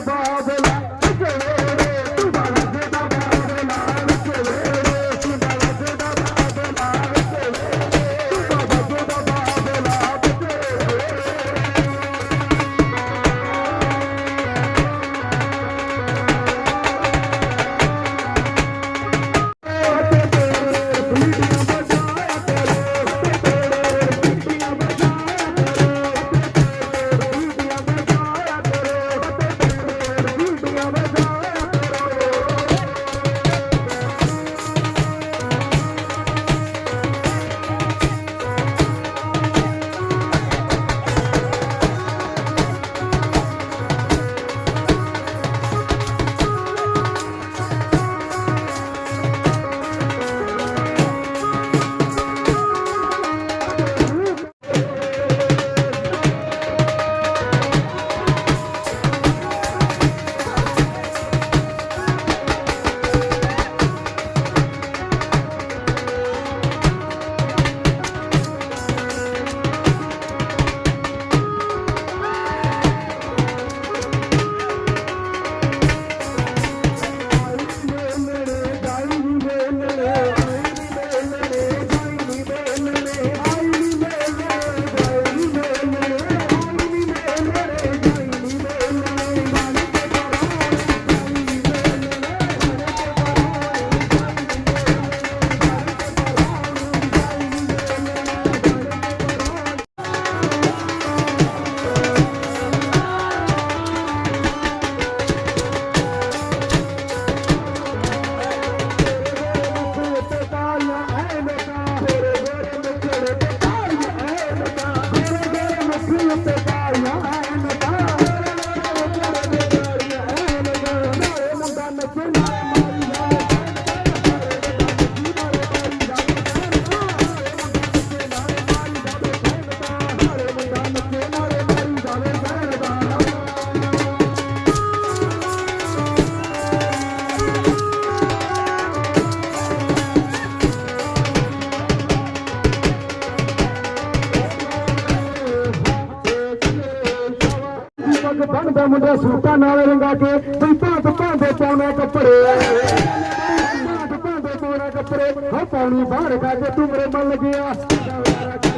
ಬಾಬಲ ਮੁੰਡਾ ਮੁੰਡਾ ਸੂਟਾਂ ਨਾਲ ਰੰਗਾ ਕੇ ਬਈ ਭਾਂਤ ਭਾਂਦੇ ਪਾਉਣੇ ਕੱਪੜੇ ਭਾਂਤ ਭਾਂਦੇ ਪਾਉਣੇ ਕੱਪੜੇ। ਹੋ ਪਾਉਣੀ ਬਾਹਰ ਕਾ ਕੇ ਤੂੰ ਮੇਰੇ ਮਨ ਲੱਗਿਆ।